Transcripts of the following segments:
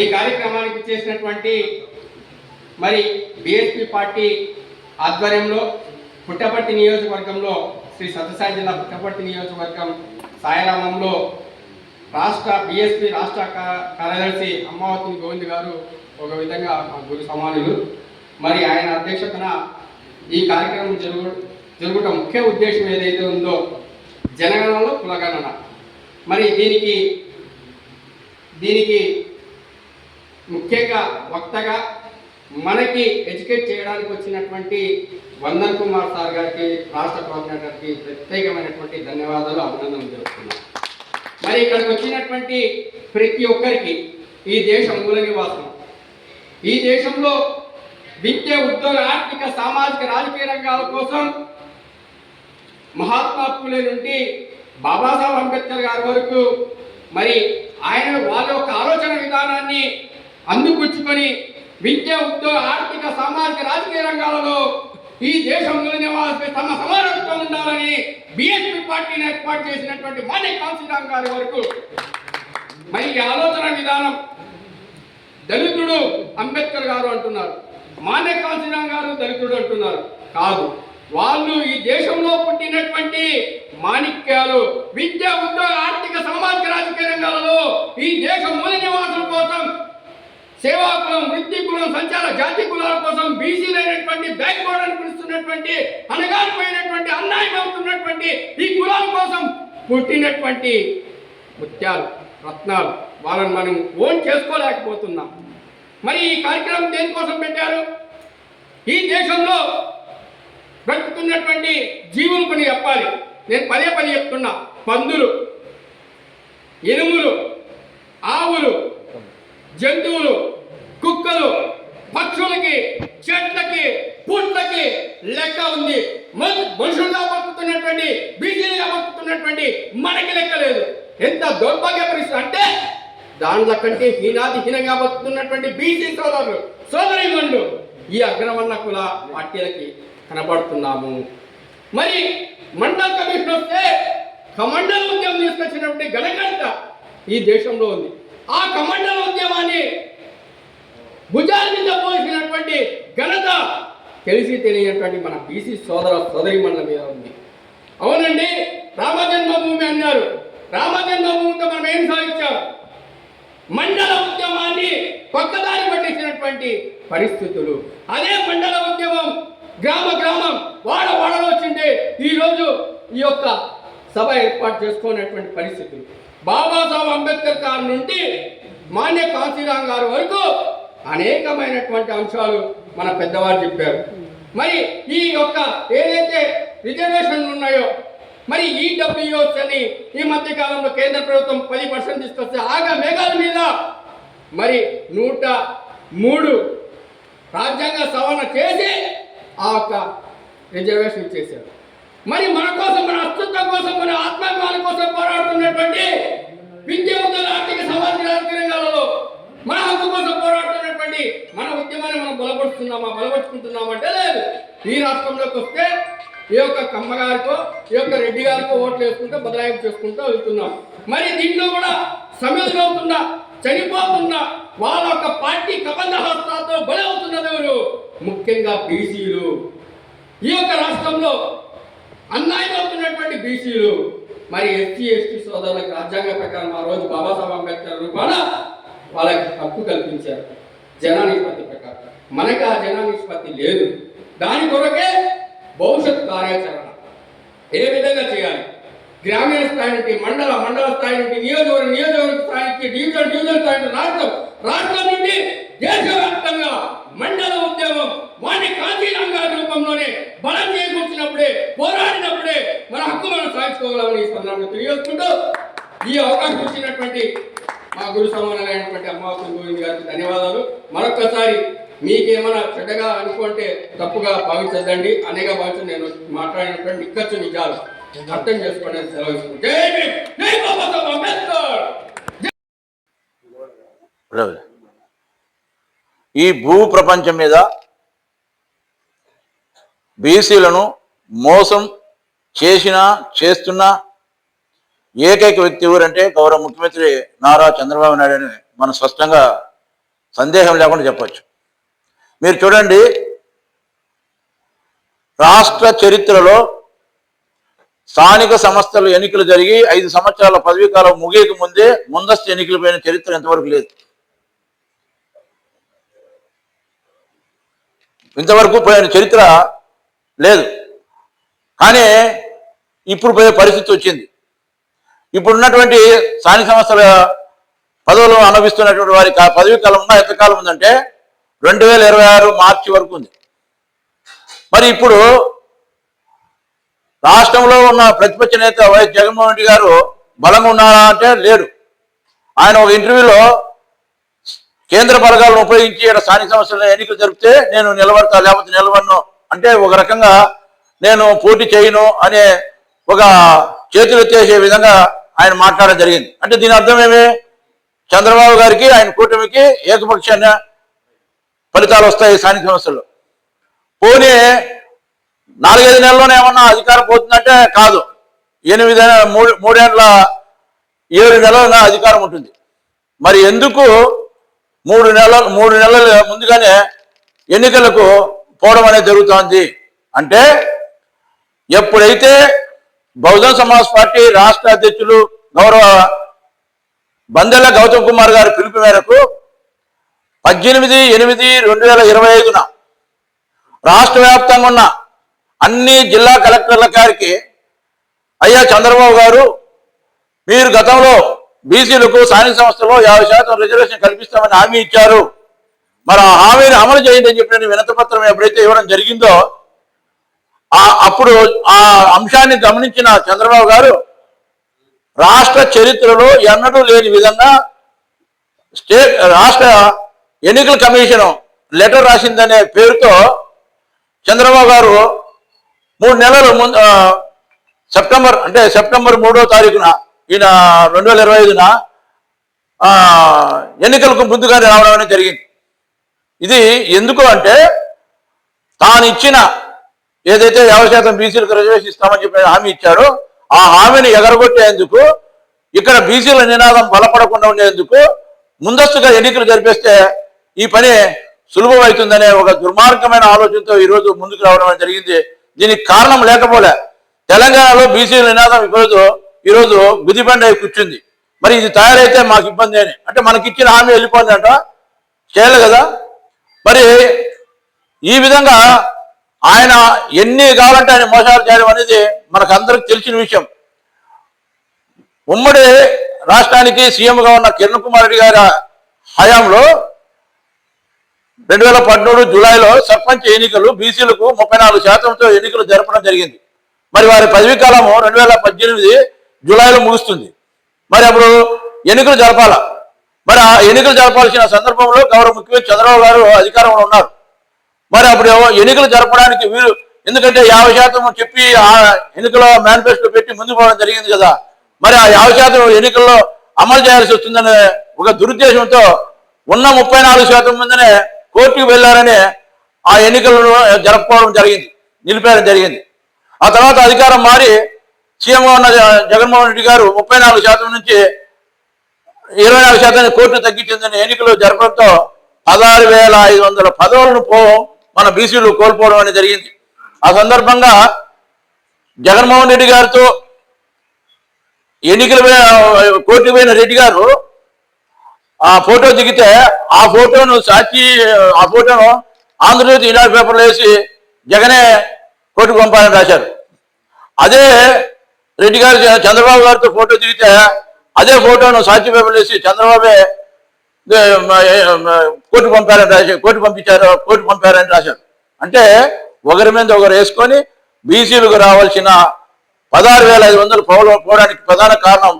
ఈ కార్యక్రమానికి చేసినటువంటి మరి బిఎస్పి పార్టీ ఆధ్వర్యంలో పుట్టపర్తి నియోజకవర్గంలో శ్రీ సత్యసాయి జిల్లా పుట్టపర్తి నియోజకవర్గం సాయిరామంలో రాష్ట్ర బిఎస్పీ రాష్ట్ర కార్యదర్శి అమ్మావతి గోవింద్ గారు ఒక విధంగా గురు సమానులు. మరి ఆయన అధ్యక్షతన ఈ కార్యక్రమం జరుగు జరుగుట ముఖ్య ఉద్దేశం ఏదైతే ఉందో జనగణనలో కులగణన. మరి దీనికి దీనికి ముఖ్యంగా వక్తగా మనకి ఎడ్యుకేట్ చేయడానికి వచ్చినటువంటి వందన్ కుమార్ సార్ గారికి రాష్ట్ర కోఆర్డినేటర్కి ప్రత్యేకమైనటువంటి ధన్యవాదాలు అభినందనలు తెలుపుతున్నాను. మరి ఇక్కడికి వచ్చినటువంటి ప్రతి ఒక్కరికి ఈ దేశం మూల నివాసం ఈ దేశంలో విద్య ఉద్యోగ ఆర్థిక సామాజిక రాజకీయ రంగాల కోసం మహాత్మా పూలే నుండి బాబాసాహెబ్ అంబేద్కర్ గారి వరకు మరి ఆయన వాళ్ళ యొక్క ఆలోచన విధానాన్ని అందిపుచ్చుకొని విద్య ఉద్యోగ ఆర్థిక సామాజిక రాజకీయ రంగాలలో ఈ దేశంలో నివాసి తమ సమానత్వం ఉండాలని బిఎస్పీ పార్టీని ఏర్పాటు చేసినటువంటి మానే కాంశీరామ్ గారి వరకు మరి ఈ ఆలోచన విధానం దళితుడు అంబేద్కర్ గారు అంటున్నారు. మానే కాంశీరామ్ గారు దళితుడు అంటున్నారు. కాదు వాళ్ళు ఈ దేశంలో పుట్టినటువంటి మాణిక్యాలు విద్య ఉద్యోగ ఆర్థిక సామాజిక రాజకీయ రంగాలలో ఈ దేశ మూల నివాసుల కోసం సేవా కులం వృత్తి కులం సంచార జాతి కులాల కోసం బీసీలైనటువంటి బ్యాక్వర్డ్ అని పిలుస్తున్నటువంటి అనగారిపోయినటువంటి అన్యాయం అవుతున్నటువంటి ఈ కులాల కోసం పుట్టినటువంటి ముత్యాలు రత్నాలు వాళ్ళని మనం ఓన్ చేసుకోలేకపోతున్నాం. మరి ఈ కార్యక్రమం దేనికోసం పెట్టారు? ఈ దేశంలో బ్రతుకుతున్నటువంటి జీవులు పని చెప్పాలి. నేను పదే పని చెప్తున్నా. పందులు ఎనుములు ఆవులు జంతువులు కుక్కలు పక్షులకి చెట్లకి పుట్లకి లెక్క ఉంది. మనుషులుగా బతుకుతున్నటువంటి బీజీలుగా బతుకుతున్నటువంటి మనకి లెక్క లేదు. ఎంత దౌర్భాగ్య పరిస్థితి అంటే దాంట్లో కంటే హీనాదిహీనంగా బతుకుతున్నటువంటి బీసీ సోదరులు సోదరిమణులు ఈ అగ్రవర్ణ కుల పార్టీలకి కనబడుతున్నాము. మరి మండల కమిషన్ వస్తే కమండల ఉద్యమం తీసుకొచ్చినటువంటి గణగంట ఈ దేశంలో ఉంది. ఆ కమండల ఉద్యమాన్ని భుజాల మీద పోసినటువంటి ఘనత తెలిసి తెలియనటువంటి మన బీసీ సోదర సోదరి మండల మీద ఉంది. అవునండి రామజన్మభూమి అన్నారు. రామజన్మభూమితో మనం ఏం సాధించాం? మండల ఉద్యమాన్ని పక్కదారి పట్టించినటువంటి పరిస్థితులు. అదే మండల ఉద్యమం గ్రామ గ్రామం వాడ వాడలో వచ్చింటే ఈరోజు ఈ యొక్క సభ ఏర్పాటు చేసుకునేటువంటి పరిస్థితులు. బాబాసాహెబ్ అంబేద్కర్ గారి నుండి మాన్య కాశీరాం గారి వరకు అనేకమైనటువంటి అంశాలు మన పెద్దవారు చెప్పారు. మరి ఈ యొక్క ఏదైతే రిజర్వేషన్లు ఉన్నాయో మరి ఈడబ్ల్యూఎస్ అని ఈ మధ్య కాలంలో కేంద్ర ప్రభుత్వం పది పర్సెంట్ తీసుకొస్తే ఆగా మేఘాల మీద. మరి నూట మూడు రాజ్యాంగ సవరణ చేసి ఆ యొక్క రిజర్వేషన్ చేశారు మరి మన కోసం మన అస్తిత్వం కోసం మన ఆత్మాభిమానం కోసం పోరాడుతున్నటువంటి విద్యావంతుల ఆర్థిక సామాజిక రాజకీయ రంగాలలో మన హక్కు కోసం పోరాడుతున్నటువంటి మన ఉద్యమాన్ని మనం బలపరుస్తున్నామా బలపరుచుకుంటున్నామంటే లేదు. ఈ రాష్ట్రంలోకి వస్తే ఈ యొక్క కమ్మగారికో ఈ యొక్క రెడ్డి గారికో ఓట్లు వేసుకుంటూ బదలాయింపు చేసుకుంటూ వెళ్తున్నాం. మరి దీంట్లో కూడా సమస్యలవుతున్నా చనిపోతున్నా వాళ్ళ యొక్క పార్టీ కబంధ హస్తాలతో బలవుతున్నది ఎవరు? ముఖ్యంగా బీసీలు. ఈ యొక్క రాష్ట్రంలో అన్యాయం అవుతున్నటువంటి బీసీలు. మరి ఎస్సీ ఎస్టీ సోదరులకు రాజ్యాంగ ప్రకారం ఆ రోజు బాబాసాహెబ్ అంబేద్కర్ రూపాన వాళ్ళకి హక్కు కల్పించారు. జనానిష్పత్తి ప్రకారం. మనకి ఆ జనానిష్పత్తి లేదు. దాని కొరకే భవిష్యత్ కార్యాచరణ. ఏ విధంగా చేయాలి? గ్రామీణ స్థాయి నుండి మండల మండల స్థాయి నుండి నియోజకవర్గ నియోజకవర్గ స్థాయి నుంచి డివిజన్ డివిజన్ స్థాయి నుండి రాష్ట్రం రాష్ట్రం నుండి దేశవ్యాప్తంగా మండల ఉద్యమం వాటి కాంచీరాం గారి రూపంలోనే బలం చేకూర్చినప్పుడే పోరాడినప్పుడే మన హక్కు మనం సాధించుకోగలమని ఈ తెలియజేసుకుంటూ ఈ అవకాశం ఇచ్చినటువంటి మా గురు సమానమైనటువంటి అమ్మవారి గోవింద్ గారికి ధన్యవాదాలు. మరొక్కసారి మీకేమైనా చెడ్డగా అనుకుంటే తప్పుగా భావించద్దండి. అనేక భావించి నేను మాట్లాడినటువంటి నిక్కచ్చు నిజాలు అర్థం చేసుకోండి సెలవు ఈ భూ ప్రపంచం మీద బీసీలను మోసం చేసిన చేస్తున్నా ఏకైక వ్యక్తి ఎవరంటే గౌరవ ముఖ్యమంత్రి నారా చంద్రబాబు నాయుడు అని మనం స్పష్టంగా సందేహం లేకుండా చెప్పచ్చు. మీరు చూడండి రాష్ట్ర చరిత్రలో స్థానిక సంస్థలు ఎన్నికలు జరిగి ఐదు సంవత్సరాల పదవీ కాలం ముగియక ముందే ముందస్తు ఎన్నికలు పోయిన చరిత్ర ఎంతవరకు లేదు. ఇంతవరకు పోయిన చరిత్ర లేదు. కానీ ఇప్పుడు పోయే పరిస్థితి వచ్చింది. ఇప్పుడు ఉన్నటువంటి స్థానిక సంస్థల పదవులు అనుభవిస్తున్నటువంటి వారికి ఆ పదవీ కాలం ఉన్న ఎంతకాలం ఉందంటే రెండు వేల ఇరవై ఆరు మార్చి వరకు ఉంది. మరి ఇప్పుడు రాష్ట్రంలో ఉన్న ప్రతిపక్ష నేత వైఎస్ జగన్మోహన్ రెడ్డి గారు బలంగా ఉన్నారా అంటే లేడు ఆయన ఒక ఇంటర్వ్యూలో కేంద్ర బలగాలను ఉపయోగించి ఇక్కడ స్థానిక సంస్థల ఎన్నికలు జరిపితే నేను నిలబడతా లేకపోతే నిలబడను అంటే ఒక రకంగా నేను పోటీ చేయను అనే ఒక చేతులు ఎత్తేసే విధంగా ఆయన మాట్లాడడం జరిగింది. అంటే దీని అర్థం ఏమి? చంద్రబాబు గారికి ఆయన కూటమికి ఏకపక్షాన ఫలితాలు వస్తాయి స్థానిక సంస్థల్లో పోనీ నాలుగైదు నెలల్లోనే ఏమన్నా అధికారం పోతుందంటే కాదు. ఎనిమిది మూడు మూడేళ్ళ ఏడు నెలల అధికారం ఉంటుంది. మరి ఎందుకు మూడు నెలల మూడు నెలల ముందుగానే ఎన్నికలకు పోవడం అనేది జరుగుతోంది? అంటే ఎప్పుడైతే బహుజన్ సమాజ్ పార్టీ రాష్ట్ర అధ్యక్షులు గౌరవ బందెల గౌతమ్ కుమార్ గారి పిలుపు మేరకు పద్దెనిమిది ఎనిమిది రెండు వేల ఇరవై ఐదున రాష్ట్ర వ్యాప్తంగా ఉన్న అన్ని జిల్లా కలెక్టర్ల గారికి అయ్యా చంద్రబాబు గారు మీరు గతంలో బీసీలకు స్థానిక సంస్థలో యాభై శాతం రిజర్వేషన్ కల్పిస్తామని హామీ ఇచ్చారు. మరి ఆ హామీని అమలు చేయండి అని చెప్పిన వినతపత్రం ఎప్పుడైతే ఇవ్వడం జరిగిందో అప్పుడు ఆ అంశాన్ని గమనించిన చంద్రబాబు గారు రాష్ట్ర చరిత్రలో ఎన్నడూ లేని విధంగా స్టేట్ రాష్ట్ర ఎన్నికల కమిషన్ లెటర్ రాసిందనే పేరుతో చంద్రబాబు గారు మూడు నెలలు ముందు సెప్టెంబర్ అంటే సెప్టెంబర్ మూడో తారీఖున ఈయన రెండు వేల ఇరవై ఐదున ఎన్నికలకు ముందుగానే రావడం అనేది జరిగింది. ఇది ఎందుకు అంటే తాను ఇచ్చిన ఏదైతే యాభై శాతం బీసీలకు రిజర్వేషన్ ఇస్తామని చెప్పి హామీ ఇచ్చారో ఆ హామీని ఎగరగొట్టేందుకు ఇక్కడ బీసీల నినాదం బలపడకుండా ఉండేందుకు ముందస్తుగా ఎన్నికలు జరిపిస్తే ఈ పని సులభమవుతుందనే ఒక దుర్మార్గమైన ఆలోచనతో ఈరోజు ముందుకు రావడం జరిగింది. దీనికి కారణం లేకపోలే. తెలంగాణలో బీసీల నినాదం ఈరోజు ఈరోజు గుదిబండ కూర్చుంది. మరి ఇది తయారైతే మాకు ఇబ్బంది అని. అంటే మనకి ఇచ్చిన హామీ వెళ్ళిపోయిందంట. చేయాలి కదా. మరి ఈ విధంగా ఆయన ఎన్ని కావాలంటే ఆయన మోసాలు చేయడం అనేది మనకు అందరికి తెలిసిన విషయం. ఉమ్మడి రాష్ట్రానికి సీఎంగా ఉన్న కిరణ్ కుమార్ రెడ్డి గారి హయాంలో రెండు వేల పద్మూడు జూలైలో సర్పంచ్ ఎన్నికలు బీసీలకు ముప్పై నాలుగు శాతంతో ఎన్నికలు జరపడం జరిగింది. మరి వారి పదవీ కాలము రెండు వేల పద్దెనిమిది జూలైలో ముగుస్తుంది. మరి అప్పుడు ఎన్నికలు జరపాల? మరి ఆ ఎన్నికలు జరపాల్సిన సందర్భంలో గౌరవ ముఖ్యమంత్రి చంద్రబాబు గారు అధికారంలో ఉన్నారు. మరి అప్పుడు ఎన్నికలు జరపడానికి వీలు ఎందుకంటే యాభై శాతం చెప్పి ఆ ఎన్నికల మేనిఫెస్టో పెట్టి ముందుకు పోవడం జరిగింది కదా. మరి ఆ యాభై శాతం ఎన్నికల్లో అమలు చేయాల్సి వస్తుందనే ఒక దురుద్దేశంతో ఉన్న ముప్పై నాలుగు శాతం మందినే కోర్టుకు వెళ్ళారని ఆ ఎన్నికలను జరపడం జరిగింది నిలిపేయడం జరిగింది. ఆ తర్వాత అధికారం మారి సీఎంగా ఉన్న జగన్మోహన్ రెడ్డి గారు ముప్పై నాలుగు శాతం నుంచి ఇరవై నాలుగు శాతాన్ని కోర్టు తగ్గించిందని ఎన్నికలు జరపడంతో పదహారు వేల ఐదు వందల పదవులను పోవం మన బీసీలు కోల్పోవడం అనేది జరిగింది. ఆ సందర్భంగా జగన్మోహన్ రెడ్డి గారితో ఎన్నికల పై- కోర్టుకు పోయిన రెడ్డి గారు ఆ ఫోటో దిగితే ఆ ఫోటోను సాక్షి ఆ ఫోటోను ఆంధ్రజ్యోతి ఈనాడు పేపర్లో వేసి జగనే కోర్టుకు పంపాలని రాశారు. అదే రెడ్డి గారు చంద్రబాబు గారితో ఫోటో దిగితే అదే ఫోటోను సాక్షి పేపర్లు వేసి చంద్రబాబే కోర్టు పంపారని రాశారు కోర్టు పంపించారు కోర్టు పంపారని రాశారు. అంటే ఒకరి మీద ఒకరు వేసుకొని బీసీలకు రావాల్సిన పదహారు వేల ఐదు వందలు పోవ పోవడానికి ప్రధాన కారణం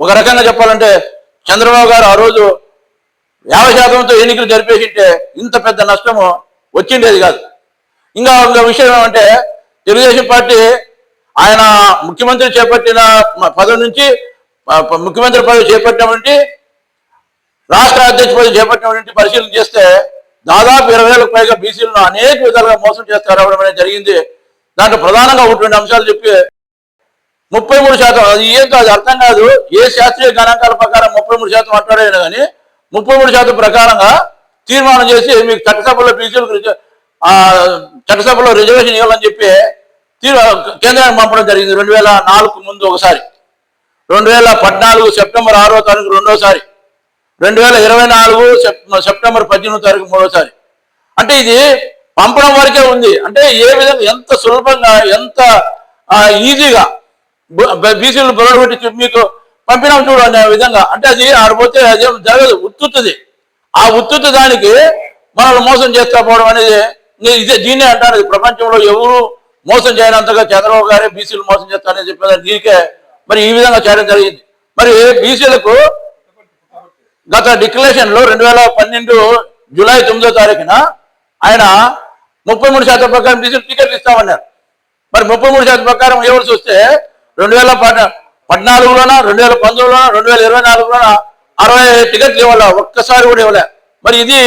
ఒక రకంగా చెప్పాలంటే చంద్రబాబు గారు ఆ రోజు యాభై శాతంతో ఎన్నికలు జరిపేసింటే ఇంత పెద్ద నష్టము వచ్చిండేది కాదు. ఇంకా ఒక విషయం ఏమంటే తెలుగుదేశం పార్టీ ఆయన ముఖ్యమంత్రి చేపట్టిన పదవి నుంచి ముఖ్యమంత్రి పదవి చేపట్టినటువంటి రాష్ట్ర అధ్యక్ష పదవి చేపట్టిన నుండి పరిశీలన చేస్తే దాదాపు ఇరవై వేలకు పైగా బీసీలను అనేక విధాలుగా మోసం చేస్తారు అవ్వడం అనేది జరిగింది. దాంట్లో ప్రధానంగా ఉన్నటువంటి అంశాలు చెప్పి ముప్పై మూడు శాతం అది ఏం కాదు అర్థం కాదు. ఏ శాస్త్రీయ గణాంకాల ప్రకారం ముప్పై మూడు శాతం మాట్లాడేది కానీ ముప్పై మూడు శాతం ప్రకారంగా తీర్మానం చేసి మీకు చట్టసభలో బీసీలకు చట్టసభలో రిజర్వేషన్ ఇవ్వాలని చెప్పి కేంద్రానికి పంపడం జరిగింది. రెండు వేల నాలుగు ముందు ఒకసారి. రెండు వేల పద్నాలుగు సెప్టెంబర్ ఆరో తారీఖు రెండోసారి. రెండు వేల ఇరవై నాలుగు సెప్- సెప్టెంబర్ పద్దెనిమిది తారీఖు మూడోసారి. అంటే ఇది పంపడం వరకే ఉంది. అంటే ఏ విధంగా ఎంత సులభంగా ఎంత ఈజీగా బీసీలు బొరగొట్టి మీకు పంపినాం చూడండి ఆ విధంగా. అంటే అది ఆడిపోతే అదేం జరగదు. ఉత్తుతుంది ఆ ఉత్తుత్తి దానికి మనల్ని మోసం చేస్తా పోవడం అనేది ఇదే దీన్నే అంటారు. ఇది ప్రపంచంలో ఎవరు మోసం చేయనంతగా చంద్రబాబు గారే బీసీలు మోసం చేస్తారని చెప్పేదాన్ని దీనికే మరి ఈ విధంగా చేయడం జరిగింది. మరి బీసీలకు గత డిక్లరేషన్లో రెండు వేల పన్నెండు జూలై తొమ్మిదో తారీఖున ఆయన ముప్పై మూడు శాతం ప్రకారం డీజిల్ టికెట్లు ఇస్తామన్నారు. మరి ముప్పై మూడు శాతం ప్రకారం ఎవరు చూస్తే రెండు వేల పద్నాలుగులోన రెండు వేల పంతొమ్మిదిలోన రెండు వేల ఇరవై నాలుగులోన అరవై టికెట్లు ఇవ్వాలి? ఒక్కసారి కూడా ఇవ్వలే. మరి ఇది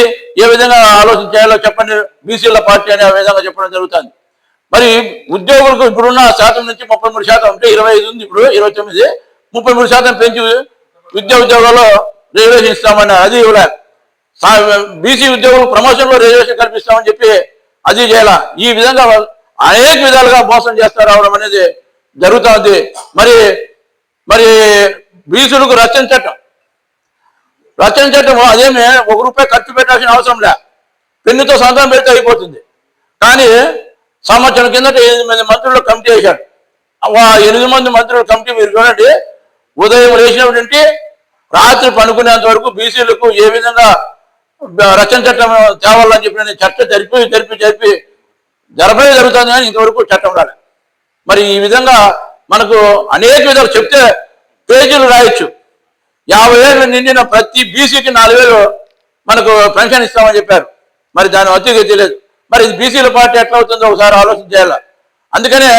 ఏ విధంగా ఆలోచన చేయాలో చెప్పండి. బీసీల పార్టీ అనే విధంగా చెప్పడం జరుగుతుంది. మరి ఉద్యోగులకు ఇప్పుడున్న శాతం నుంచి ముప్పై మూడు శాతం అంటే ఇరవై ఐదు ఉంది ఇప్పుడు ఇరవై తొమ్మిది ముప్పై మూడు శాతం పెంచి విద్యా ఉద్యోగాల్లో రిజర్వేషన్ ఇస్తామని అది ఇవ్వలే. బీసీ ఉద్యోగులు ప్రమోషన్లో రిజర్వేషన్ కల్పిస్తామని చెప్పి అది చేయాల? ఈ విధంగా అనేక విధాలుగా మోసం చేస్తారు రావడం అనేది జరుగుతుంది. మరి మరి బీసీలకు రచన చట్టం. రచన చట్టం అదేమి ఒక రూపాయి ఖర్చు పెట్టాల్సిన అవసరం లే. పెన్నుతో సంతకం పెడితే అయిపోతుంది. కానీ సంవత్సరం కిందట ఎనిమిది మంది మంత్రులు కమిటీ వేశారు. ఎనిమిది మంది మంత్రులు కమిటీ మీరు చూడండి. ఉదయం లేచినటువంటి రాత్రి పనుకునేంత వరకు బీసీలకు ఏ విధంగా రక్షణ చట్టం తేవాలని చెప్పిన చర్చ జరిపి జరిపి జరిపి జరపే జరుగుతుంది కానీ ఇంతవరకు చట్టం రాలే. మరి ఈ విధంగా మనకు అనేక విధాలు చెప్తే పేజీలు రాయొచ్చు. యాభై ఏళ్ళు నిండిన ప్రతి బీసీకి నాలుగు వేలు మనకు పెన్షన్ ఇస్తామని చెప్పారు. మరి దాని అతిగా తెలియదు మరి ఇది బీసీల పార్టీ ఎట్లా అవుతుందో ఒకసారి ఆలోచన చేయాలి? అందుకనే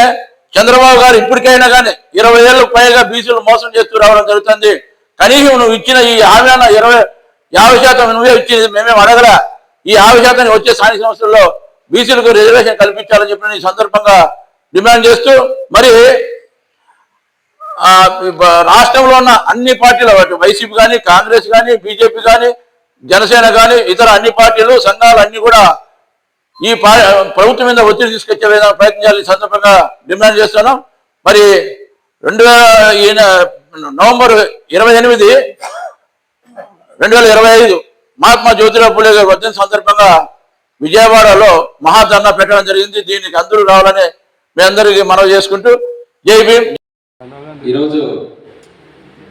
చంద్రబాబు గారు ఇప్పటికైనా కానీ ఇరవై ఏళ్ళకు పైగా బీసీలు మోసం చేస్తూ రావడం జరుగుతుంది. కనీసం నువ్వు ఇచ్చిన ఈ హామీ ఇరవై యాభై శాతం నువ్వే ఇచ్చింది మేమేం అడగరా ఈ యాభై శాతాన్ని వచ్చే స్థానిక సంస్థల్లో బీసీలకు రిజర్వేషన్ కల్పించాలని చెప్పిన ఈ సందర్భంగా డిమాండ్ చేస్తూ మరి రాష్ట్రంలో ఉన్న అన్ని పార్టీలు వైసీపీ కానీ కాంగ్రెస్ కానీ బీజేపీ కానీ జనసేన కానీ ఇతర అన్ని పార్టీలు సంఘాలు అన్ని కూడా ఈ ప్రభుత్వం మీద ఒత్తిడి తీసుకొచ్చే విధంగా ప్రయత్నించాలి సందర్భంగా డిమాండ్ చేస్తున్నాం. మరి రెండు వేల ఈయన నవంబర్ ఇరవై ఎనిమిది రెండు వేల ఇరవై ఐదు మహాత్మా జ్యోతిరావు పూలే గారి వర్ధన సందర్భంగా విజయవాడలో మహాధర్నా పెట్టడం జరిగింది. దీనికి అందరూ రావాలని మీ అందరికీ మనవి చేసుకుంటూ జై భీమ్. ఈరోజు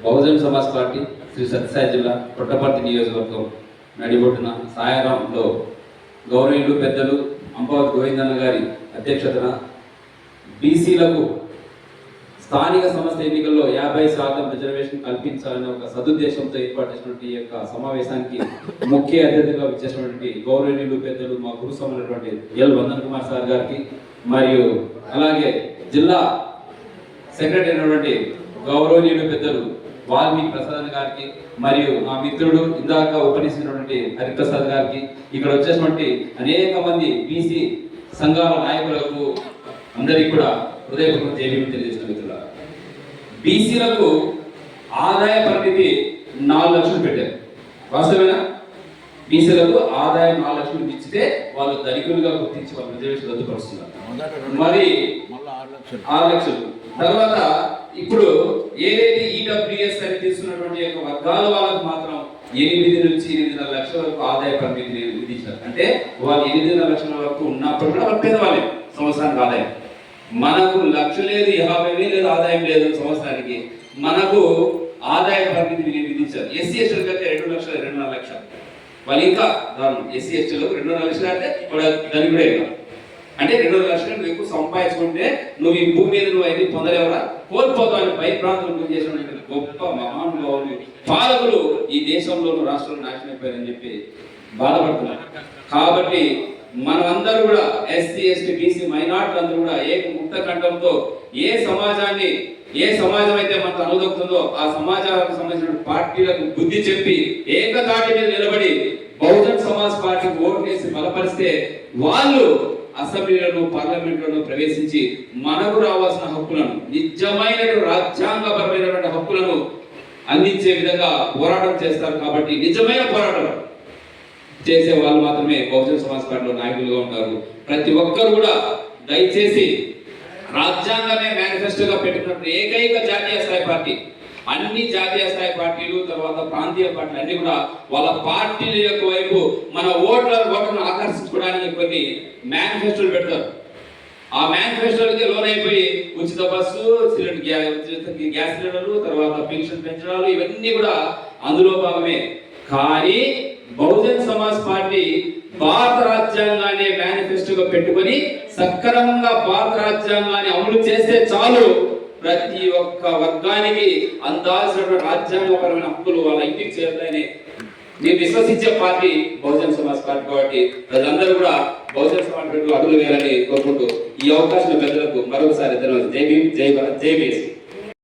బహుజన్ సమాజ్ పార్టీ శ్రీ సత్యసాయి జిల్లా పుట్టపర్తి నియోజకవర్గం నడిబొట్టున సాయారాంలో గౌరవీయులు పెద్దలు అంబావతి గోవిందన్న గారి అధ్యక్షతన బీసీలకు స్థానిక సంస్థ ఎన్నికల్లో యాభై శాతం రిజర్వేషన్ కల్పించాలనే ఒక సదుద్దేశంతో ఏర్పాటు చేసినటువంటి ఈ యొక్క సమావేశానికి ముఖ్య అతిథిగా విచ్చేసినటువంటి గౌరవనీయులు పెద్దలు మా గురు సమైనటువంటి ఎల్ వందన్ కుమార్ సార్ గారికి మరియు అలాగే జిల్లా సెక్రటరీ అయినటువంటి గౌరవనీయులు పెద్దలు వాల్మీకి ప్రసాద్ గారికి మరియు మా మిత్రుడు ఇందాక ఉపన్యసించినటువంటి హరిప్రసాద్ గారికి ఇక్కడ వచ్చేటువంటి అనేక మంది బీసీ సంఘాల నాయకులకు అందరికీ కూడా హృదయపూర్వక జైలు తెలియజేసిన బీసీలకు ఆదాయ పరిమితి నాలుగు లక్షలు పెట్టారు. వాస్తవేనా బీసీలకు ఆదాయం నాలుగు లక్షలు ఇచ్చితే వాళ్ళు ధనికులుగా గుర్తించి వాళ్ళు రిజర్వేషన్ రద్దుపరుస్తున్నారు. మరి ఆరు లక్షలు. తర్వాత ఇప్పుడు ఏదైతే ఈడబ్ల్యూఎస్ అని తీసుకున్నటువంటి యొక్క వర్గాల వాళ్ళకు మాత్రం ఎనిమిది నుంచి ఎనిమిదిన్నర లక్షల వరకు ఆదాయ పరిమితి విధించారు. అంటే వాళ్ళు ఎనిమిదిన్నర లక్షల వరకు ఉన్నప్పుడు కూడా వాళ్ళు పేదవాళ్ళే సంవత్సరానికి ఆదాయం. మనకు లక్ష లేదు యాభై వేలు ఆదాయం లేదు సంవత్సరానికి మనకు ఆదాయ పరిమితి విధించారు. ఎస్సీ ఎస్టీలకు అయితే రెండు లక్షలు రెండున్నర లక్షలు వాళ్ళు ఇంకా దారుణం. ఎస్సీ ఎస్టీలకు రెండున్నర లక్షలు అంటే వాడు కూడా కాదు అంటే రెండు లక్షలు నువ్వు ఎక్కువ సంపాదించుకుంటే నువ్వు ఈ భూమి మీద నువ్వు అయితే పొందలేవరా? కోల్పోతావు పై ప్రాంతం గురి చేసిన గొప్ప మహానుభావులు. పాలకులు ఈ దేశంలోను రాష్ట్రంలో నాశనం అయిపోయారని చెప్పి బాధపడుతున్నారు. కాబట్టి మనమందరూ కూడా ఎస్సీ ఎస్టీ బీసీ మైనార్టీలు అందరూ కూడా ఏ ముక్త కంఠంతో ఏ సమాజాన్ని ఏ సమాజం అయితే మనకు అనుదొక్కుతుందో ఆ సమాజానికి సంబంధించిన పార్టీలకు బుద్ధి చెప్పి ఏకతాటి మీద నిలబడి బహుజన్ సమాజ్ పార్టీకి ఓటు వేసి బలపరిస్తే వాళ్ళు అసెంబ్లీలను పార్లమెంట్లను ప్రవేశించి మనకు రావాల్సిన హక్కులను నిజమైన రాజ్యాంగపరమైనటువంటి హక్కులను అందించే విధంగా పోరాటం చేస్తారు కాబట్టి నిజమైన పోరాటం. చేసే వాళ్ళు మాత్రమే బహుజన సమాజ్ పార్టీలో నాయకులుగా ఉంటారు. ప్రతి ఒక్కరు కూడా దయచేసి రాజ్యాంగమే మేనిఫెస్టోగా పెట్టుకున్నప్పుడు ఏకైక జాతీయ స్థాయి పార్టీ అన్ని జాతీయ స్థాయి పార్టీలు తర్వాత ప్రాంతీయ పార్టీలు అన్ని కూడా వాళ్ళ పార్టీల యొక్క వైపు మన ఓట్ల ఓట్లను ఆకర్షించుకోవడానికి కొన్ని మేనిఫెస్టోలు పెడతారు. ఆ మేనిఫెస్టోలకి లోన్ అయిపోయి ఉచిత బస్సు సిలిండర్ గ్యాస్ ఉచిత గ్యాస్ సిలిండర్లు తర్వాత పెన్షన్ పెంచడాలు ఇవన్నీ కూడా అందులో భాగమే. కానీ బహుజన్ సమాజ్ పార్టీ భారత రాజ్యాంగాన్ని మేనిఫెస్టోగా పెట్టుకొని సక్రమంగా భారత రాజ్యాంగాన్ని అమలు చేస్తే చాలు. ప్రతి ఒక్క వర్గానికి అందాల్సిన రాజ్యాంగపరమైన హక్కులు వాళ్ళ ఇంటికి చేరుతాయని నేను విశ్వసించే పార్టీ బహుజన్ సమాజ్ పార్టీ కాబట్టి ప్రజలందరూ కూడా బహుజన్ సమాజ్ పార్టీ అడుగులు వేయాలని కోరుకుంటూ ఈ అవకాశం పెద్దలకు మరొకసారి ధన్యవాదాలు. జై భీమ్ జై భారత్ జై బీఎస్పీ